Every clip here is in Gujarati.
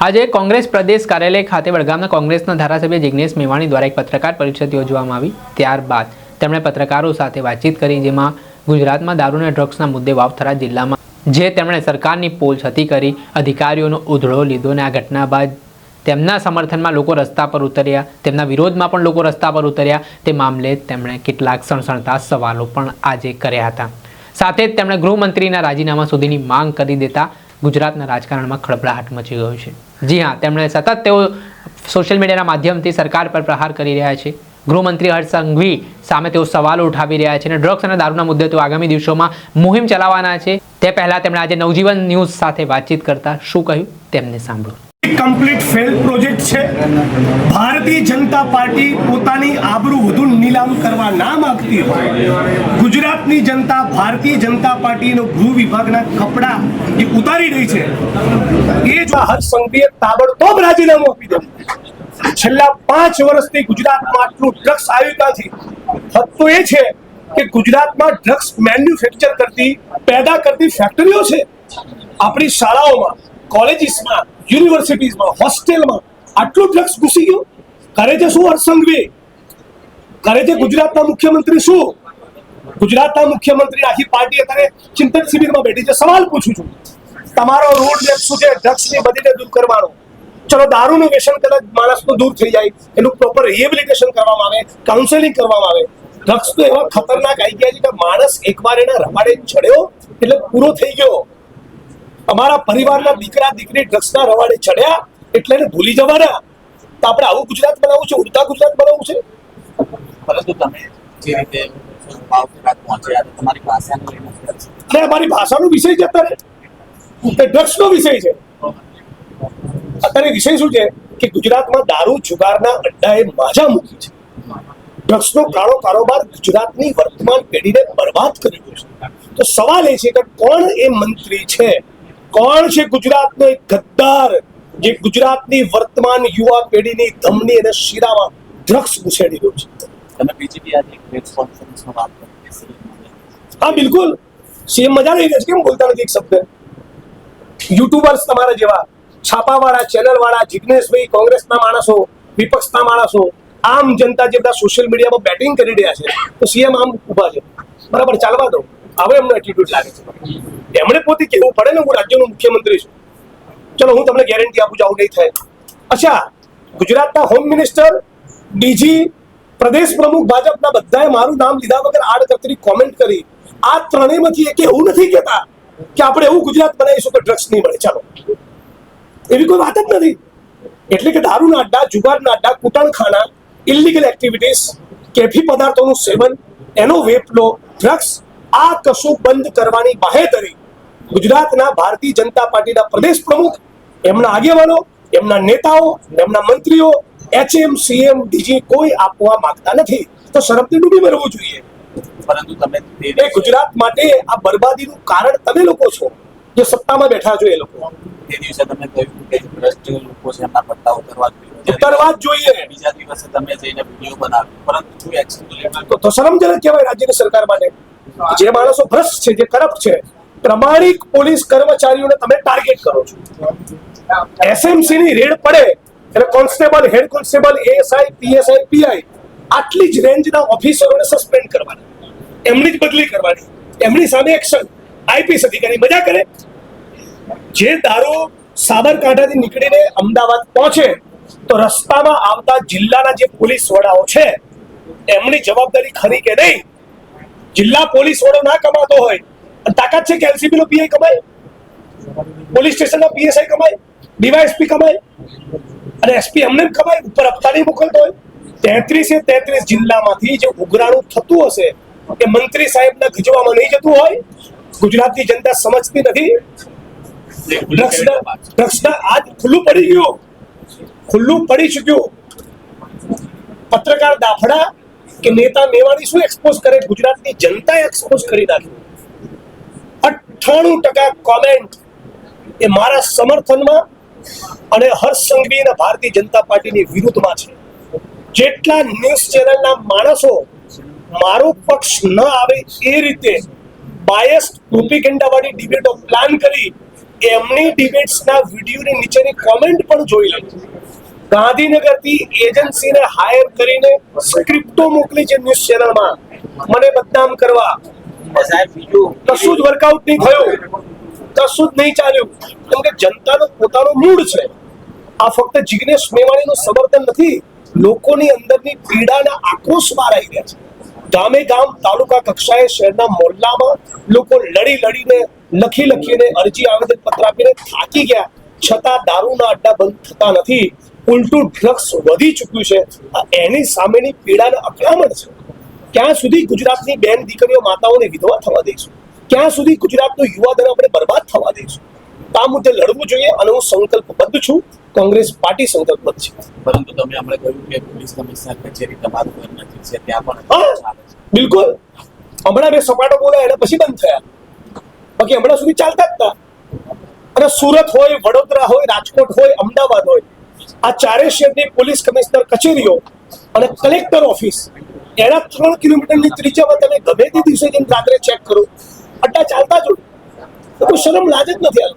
આજે કોંગ્રેસ પ્રદેશ કાર્યાલય ખાતે વડગામના કોંગ્રેસના ધારાસભ્ય જિજ્ઞેશ મેવાણી દ્વારા એક પત્રકાર પરિષદ યોજવામાં આવી ત્યારબાદ તેમણે પત્રકારો સાથે વાતચીત કરી, જેમાં ગુજરાતમાં દારૂ અને ડ્રગ્સના મુદ્દે વાવથરા જિલ્લામાં, જે તેમણે સરકારની પોલ છતી કરી, અધિકારીઓનો ઉધળો લીધો અને આ ઘટના બાદ તેમના સમર્થનમાં લોકો રસ્તા પર ઉતર્યા, તેમના વિરોધમાં પણ લોકો રસ્તા પર ઉતર્યા. તે મામલે તેમણે કેટલાક સણસણતા સવાલો પણ આજે કર્યા હતા. સાથે જ તેમણે ગૃહમંત્રીના રાજીનામા સુધીની માંગ કરી દેતા ગુજરાતના રાજકારણમાં ખળભળાટ મચી ગયો છે. જી હા, તેમણે સતત તેઓ સોશિયલ મીડિયાના માધ્યમથી સરકાર પર પ્રહાર કરી રહ્યા છે. ગૃહમંત્રી હર્ષ સંઘવી સામે તેઓ સવાલો ઉઠાવી રહ્યા છે અને ડ્રગ્સ અને દારૂના મુદ્દે તેઓ આગામી દિવસોમાં મુહિમ ચલાવવાના છે. તે પહેલાં તેમણે આજે નવજીવન ન્યૂઝ સાથે વાતચીત કરતા શું કહ્યું? તેમને સાંભળો. કમ્પ્લીટ ફેલ પ્રોજેક્ટ છે. ભારતીય જનતા પાર્ટી પોતાની આબરૂ વધુ નીલામ કરવા ના માંગતી હોય. ગુજરાતની જનતા ભારતીય જનતા પાર્ટીનો ગૃહ વિભાગના કપડા જે ઉતારી રહી છે, એ જો હર્ષ સંઘવીએ તાબડતોબ રાજીનામું આપી દે છેલ્લા પાંચ વર્ષથી ગુજરાતમાં આટલું ડ્રગ્સ આવ્યું નથી ફક્ત તો એ છે કે ગુજરાતમાં ડ્રગ્સ મેન્યુફેક્ચર કરતી, પેદા કરતી ફેક્ટરીઓ છે. આપણી શાળાઓમાં કોલેજીસમાં યુનિવર્સિટીઝમાં હોસ્ટેલમાં આટલું ડ્રગ્સ ઘૂસી ગયું? કરે છે શું હર્ષ સંઘવી કરે છે ગુજરાતના મુખ્યમંત્રી શું? ગુજરાતના મુખ્યમંત્રી આખી પાર્ટી અત્યારે ચિંતન શિબિરમાં બેઠી છે. સવાલ પૂછું છું. તમારો રોડ મેપ શું છે? ડ્રગ્સની બધીને દૂર કરવાનો. ચલો, દારૂનું વ્યસન કદાચ માણસનું દૂર થઈ જાય. એનું પ્રોપર રિહેબિલિટેશન કરવામાં આવે કાઉન્સેલિંગ કરવામાં આવે. ડ્રગ્સ તો એવા ખતરનાક આવી ગયા છે કે માણસ એકવાર એના રવાડે ચડ્યો એટલે પૂરો થઈ ગયો. અમારા પરિવારના દીકરા દીકરી ડ્રગ્સના રવાડે ચડ્યા એટલે એને ભૂલી જવાના. તો આપણે આવું ગુજરાત બનાવવું છે ઉડતા ગુજરાત બનાવવું છે? પરંતુ તમે જે રીતે તમારી ભાષાનો. અને અમારી ભાષાનો વિષય છે અત્યારે. તે ડ્રગ્સનો વિષય છે. અત્યારે વિષય શું છે? કે ગુજરાતમાં દારૂ જુગારના અડ્ડાએ માજા મૂકી છે. ડ્રગ્સનો કાળો કારોબાર ગુજરાતની વર્તમાન પેઢીને બરબાદ કરી રહ્યો છે. તો સવાલ એ છે કે કોણ એ મંત્રી છે? કોણ છે ગુજરાતનો એક ગદ્દાર? જે ગુજરાતની વર્તમાન યુવા પેઢીની ધમની અને શિરામાં ડ્રગ્સ ઘૂસેડી રહ્યો છે. તમે બીજેપી આજે પ્રેસ કોન્ફરન્સમાં વાત કરી. હા બિલકુલ. સીએમ મજા રહ્યા છે કેમ બોલતા નથી એક શબ્દ? યુટ્યુબર્સ તમારા જેવા છાપાવાળા ચેનલવાળા જિજ્ઞેશભાઈ કોંગ્રેસના માણસો વિપક્ષના માણસો આમ જનતા જે બધા સોશિયલ મીડિયામાં બેટિંગ કરી રહ્યા છે તો સીએમ આમ ઊભા છે. બરાબર ચાલવા દો. હવે એમનો એટીટ્યુડ લાગે છે. એમણે પોતે કહેવું પડે ને, હું રાજ્યનો મુખ્યમંત્રી છું. ચલો, હું તમને ગેરંટી આપું છું, આવું નહીં થાય. અચ્છા, ગુજરાતના હોમ મિનિસ્ટર ડીજી પ્રદેશ પ્રમુખ, ભાજપના બધાએ મારું નામ લીધા વગર આડકતરી કોમેન્ટ કરી. આ ત્રણેયમાંથી એક એવું નથી કહેતા કે આપણે એવું ગુજરાત બનાવીશું કે ડ્રગ્સ નહીં મળે. ચાલો. એવી કોઈ વાત જ નથી. એટલે કે દારૂના અડ્ડા જુગારના અડ્ડા, કુટણખાના ઇલીગલ એક્ટિવિટીઝ કેફી પદાર્થોનું સેવન, એનો વેપલો ડ્રગ્સ આ કશું બંધ કરવાની બાહેધરી ગુજરાતના ભારતીય જનતા પાર્ટીના પ્રદેશ પ્રમુખ એમના આગેવાનો એમના નેતાઓ એમના મંત્રીઓ એચએમ સીએમ ડીજી કોઈ આપવા માંગતા નથી. તો શરમથી ડૂબી મરવું જોઈએ. પરંતુ તમે એ ગુજરાત માટે આ બરબાદીનું કારણ તમે લોકો છો જે સત્તામાં બેઠા છો એ લોકો. તે દિવસે તમે કહ્યું કે ભ્રષ્ટ લોકો છે એમના પટ્ટા ઉતરવા જોઈએ. ઉતરવા જોઈએ. બીજા દિવસે તમે જઈને વીડિયો બનાવ્યો પરંતુ શું એક્શન તો તો શરમજનક કહેવાય રાજ્યની સરકાર માટે. જે માણસો ભ્રષ્ટ છે, જે કરપ્ટ છે, પ્રમાણિક પોલીસ કર્મચારીઓને તમે ટાર્ગેટ કરો છો. એસએમસી ની રેડ પડે એટલે constable, head constable, ASI, PSI, PI, આટલી જ રેન્જના ઓફિસરોને સસ્પેન્ડ કરવાના. એમની જ બદલી કરવાની. એમની સામે એક્શન આઈપીએસ અધિકારી મજા કરે. જે દારૂ સાબરકાંઠાથી નીકળીને અમદાવાદ પહોંચે, તો રસ્તામાં આવતા જિલ્લાના જે પોલીસ વડાઓ છે, એમની જવાબદારી ખરી કે નહીં? જિલ્લા પોલીસ વડો ના કમાતો હોય. તાકાત છે કે એલસીબી નો પીઆઈ કમાય? પોલીસ સ્ટેશન સ્ટેશનના પીએસઆઈ કમાય? ડીવાયએસપી કમાય? અને એસપી અમને કમાય? ઉપર હપ્તા નહીં મોકલતો હોય? તેત્રીસે તેત્રીસ જિલ્લામાંથી જે ઉઘરાણું થતું હશે, એ મંત્રી સાહેબના ગજવામાં નહીં જતું હોય? ગુજરાતની જનતા સમજતી નથી? આજ ખુલ્લું પડી ગયું. ખુલ્લું પડી ચૂક્યું. પત્રકાર દાફડા કે નેતા મેવાણી શું એક્સપોઝ કરે? ગુજરાતની જનતાએ એક્સપોઝ કરી નાખ્યું. અઠ્ઠાણું ટકા કોમેન્ટ એ મારા સમર્થનમાં અને હર્ષ સંઘવી અને ભારતીય જનતા પાર્ટીની વિરુદ્ધમાં છે. જેટલા ન્યૂઝ ચેનલના માણસો મારો પક્ષ ન આવે એ રીતે બાયસ પ્રોપિગેન્ડાવાળી ડિબેટો પ્લાન કરી એમની ડિબેટ્સના વિડીયોની નીચેની કોમેન્ટ પણ જોઈ લેજો ગાંધીનગરથી એજન્સીને હાયર કરીને સ્ક્રિપ્ટો મોકલી છે ન્યૂઝ ચેનલમાં મને બદનામ કરવા. કશું જ વર્કઆઉટ નહીં થયું. કશું જ નહીં ચાલ્યું. કેમ કે જનતાનો પોતાનો મૂડ છે. આ ફક્ત જિગ્નેશ મેવાણીનું સમર્થન નથી લોકોની અંદરની પીડાના આક્રોશ બહાર આવી રહ્યા છે. ગામે ગામ તાલુકા કક્ષાએ શહેરના મોહલ્લામાં લોકો લડી લડીને લખી લખીને અરજી આવેદન પત્ર આપીને થાકી ગયા. છતાં દારૂના અડ્ડા બંધ થતા નથી. ઉલટું ડ્રગ્સ વધી ચૂક્યું છે. એની સામેની પીડાને અકળામણ છે. ક્યાં સુધી ગુજરાતની બેન દીકરીઓ માતાઓને વિધવા થવા દઈશું ક્યાં સુધી ગુજરાતનો યુવાધન આપણે બરબાદ થવા દઈશું આ મુદ્દે લડવું જોઈએ અને હું સંકલ્પબદ્ધ છું. કોંગ્રેસ પાર્ટી સંકલ્પબદ્ધ છે. પરંતુ તમે હમણાં કહ્યું કે પોલીસ કમિશનર કચેરી તમારું ઘર નથી છે ત્યાં પણ બિલકુલ. હમણાં મેં સપાટો બોલ્યા એના પછી બંધ થયા. બાકી હમણાં સુધી ચાલતા જ હતા. અને સુરત હોય વડોદરા હોય રાજકોટ હોય અમદાવાદ હોય આ ચારે શહેરની પોલીસ કમિશનર કચેરીઓ અને કલેક્ટર ઓફિસ એના ત્રણ કિલોમીટરની ત્રિજ્યામાં તમે ગમે તે દિવસે જઈને રાત્રે ચેક કરો અડ્ડા ચાલતા જો તો કોઈ શરમ લાજ જ નથી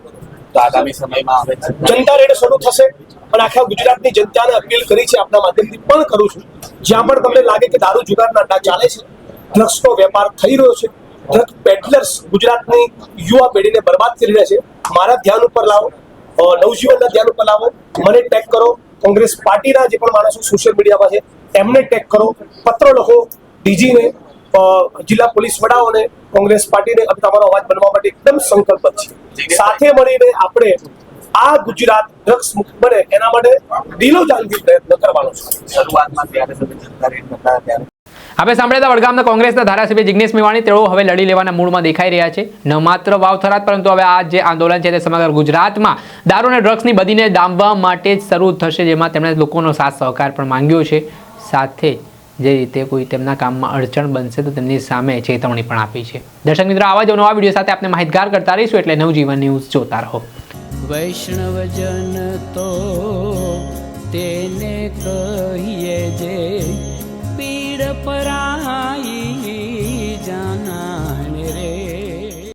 તો આગામી સમયમાં જનતા રેડ શરૂ થશે અને આખા ગુજરાતની જનતાને અપીલ કરી છે આપના માધ્યમથી પણ કરું છું જ્યાં પણ તમને લાગે કે દારૂ જુગારના અડ્ડા ચાલે છે ડ્રગ્સનો વેપાર થઈ રહ્યો છે ડ્રગ પેડલર્સ ગુજરાતની યુવા પેઢીને બરબાદ કરી રહ્યા છે મારા ધ્યાન ઉપર લાવો. નવજીવનના ધ્યાન ઉપર લાવો. મને ટેગ કરો. કોંગ્રેસ પાર્ટીના જે પણ માણસો સોશિયલ મીડિયામાં છે એમને ટેગ કરો. પત્રો લખો. ડીજીને જિલ્લા પોલીસ વડાઓને, કોંગ્રેસ પાર્ટીને હવે તમારો અવાજ બનવા માટે એકદમ સંકલ્પ છે. સાથે મળીને આપણે આ ગુજરાત ડ્રગ્સ મુક્ત બને. એના માટે દિલો જાનવી પ્રયત્ન કરવાનો છે. શરૂઆતમાં ત્યારે આપણે સાંભળ્યા વડગામના કોંગ્રેસના ધારાસભ્ય જિગ્નેશ મેવાણી. તેઓ હવે લડી લેવાના મૂળમાં દેખાઈ રહ્યા છે. ન માત્ર વાવથરાત પરંતુ હવે આ જે આંદોલન છે તે સમગ્ર ગુજરાતમાં દારૂ અને ડ્રગ્સની બદીને ડામવા માટે જ શરૂ થશે, જેમાં તેમણે લોકોનો સાથ સહકાર પણ માંગ્યો છે. સાથે જે રીતે કોઈ તેમના કામમાં અડચણ બનશે, તો તેમની સામે ચેતવણી પણ આપી છે. દર્શક મિત્રો, આવા જ નવા વીડિયો સાથે આપણે માહિતગાર કરતા રહીશું એટલે નવજીવન ન્યૂઝ જોતા રહો. વૈષ્ણવજન તો તેને કહીએ જે પીડ પરાઈ